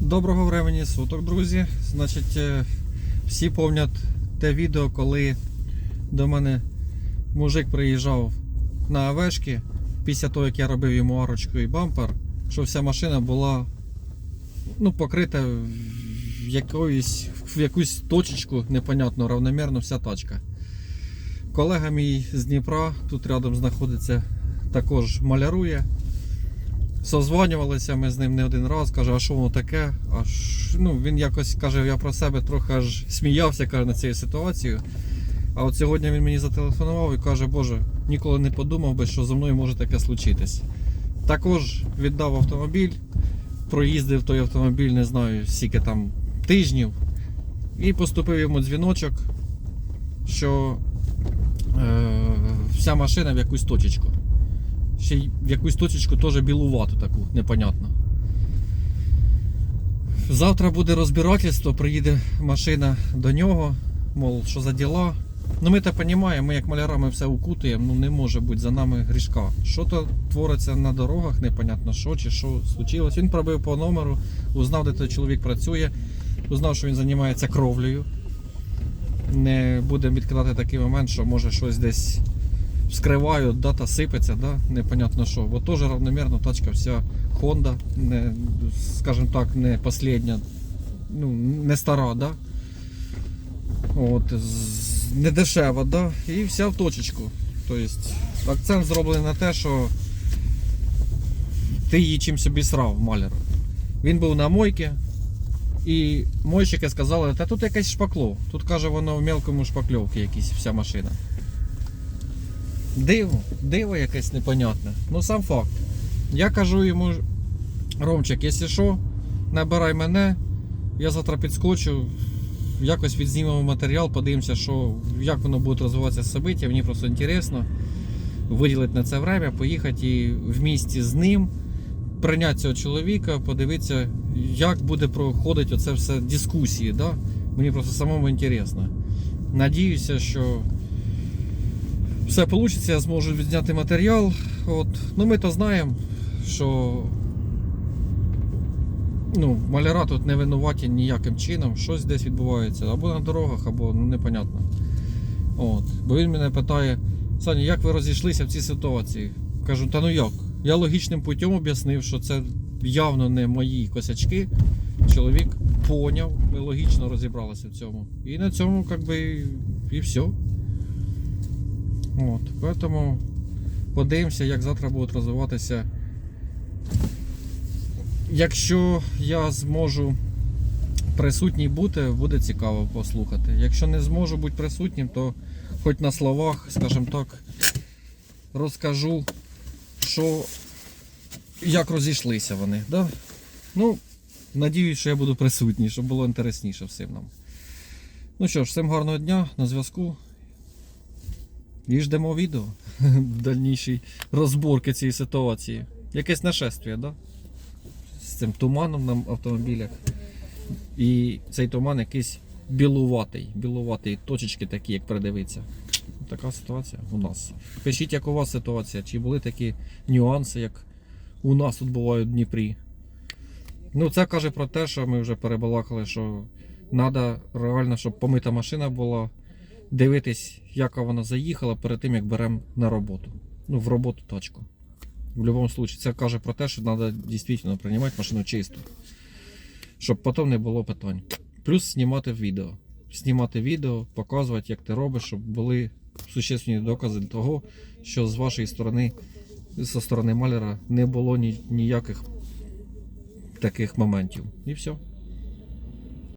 Доброго времені суток, друзі. Значить, е, всі пам'ятають те відео, коли до мене мужик приїжджав на Авешки після того, як я робив йому арочку і бампер, що вся машина була ну, покрита в, якоюсь, в якусь точечку, непонятно, равномірно вся тачка. Колега мій з Дніпра, тут рядом знаходиться, також малярує. Созванювалися ми з ним не один раз, каже, а що воно таке? Аж, ну, він якось каже, я про себе трохи аж сміявся каже, на цією ситуацією. А от сьогодні він мені зателефонував і каже, Боже, ніколи не подумав би, що зі мною може таке случитись. Також віддав автомобіль, проїздив той автомобіль, не знаю, скільки там тижнів, і поступив йому дзвіночок, що е, вся машина в якусь точечку ще й в якусь точечку теж білувату таку, непонятно. Завтра буде розбирательство, приїде машина до нього, мол, що за діла. Ну ми то розуміємо, ми як маляра ми все укутуємо, ну не може бути за нами грішка. Що то твориться на дорогах, непонятно що чи що случилось. Він пробив по номеру, узнав, де той чоловік працює, узнав, що він займається кровлею. Не будемо відкидати такий момент, що може щось десь вскривають, дата сипеться, да? непонятно що. Бо теж равномірно тачка вся Honda, не, скажімо так, не последня, ну, не стара, да? От, не дешева, да? і вся в точечку. Тобто акцент зроблений на те, що ти її чим собі срав маляр. Він був на мойці, і мойщики сказали, та тут якесь шпакло. Тут каже, воно в мелкому шпакльовці якісь вся машина. Диво, диво якесь непонятне. Ну сам факт. Я кажу йому, Ромчик, якщо що, набирай мене, я завтра підскочу, якось відзнімемо матеріал, подивимося, що, як воно буде розвиватися собиття. Мені просто інтересно виділити на це время, поїхати і в місті з ним, прийняти цього чоловіка, подивитися, як буде проходити оце все дискусії. Да? Мені просто самому інтересно. Надіюся, що все вийде, я зможу відзняти матеріал. От. Ну ми то знаємо, що ну, маляра тут не винуваті ніяким чином, щось десь відбувається, або на дорогах, або ну, непонятно. От. Бо він мене питає, Саня, як ви розійшлися в цій ситуації? Кажу, та ну як? Я логічним путем об'яснив, що це явно не мої косячки. Чоловік поняв, ми логічно розібралися в цьому. І на цьому, як би, і все. От, поэтому подивимося, як завтра будуть розвиватися. Якщо я зможу присутній бути, буде цікаво послухати. Якщо не зможу бути присутнім, то хоч на словах, скажімо так, розкажу, що як розійшлися вони. Да? Ну, надіюсь, що я буду присутній, щоб було інтересніше всім нам. Ну що ж, всім гарного дня, на зв'язку. І ждемо відео дальнішій розборки цієї ситуації. Якесь нашествие, да? З цим туманом на автомобілях. І цей туман якийсь білуватий. Білуватий, точечки такі, як придивиться. Така ситуація у нас. Пишіть, як у вас ситуація, чи були такі нюанси, як у нас тут бувають в Дніпрі. Ну, це каже про те, що ми вже перебалакали, що треба реально, щоб помита машина була дивитись, яка вона заїхала перед тим, як беремо на роботу. Ну, в роботу тачку. В будь-якому випадку, це каже про те, що треба дійсно приймати машину чисту. Щоб потім не було питань. Плюс знімати відео. Знімати відео, показувати, як ти робиш, щоб були существенні докази того, що з вашої сторони, зі сторони маляра, не було ні, ніяких таких моментів. І все.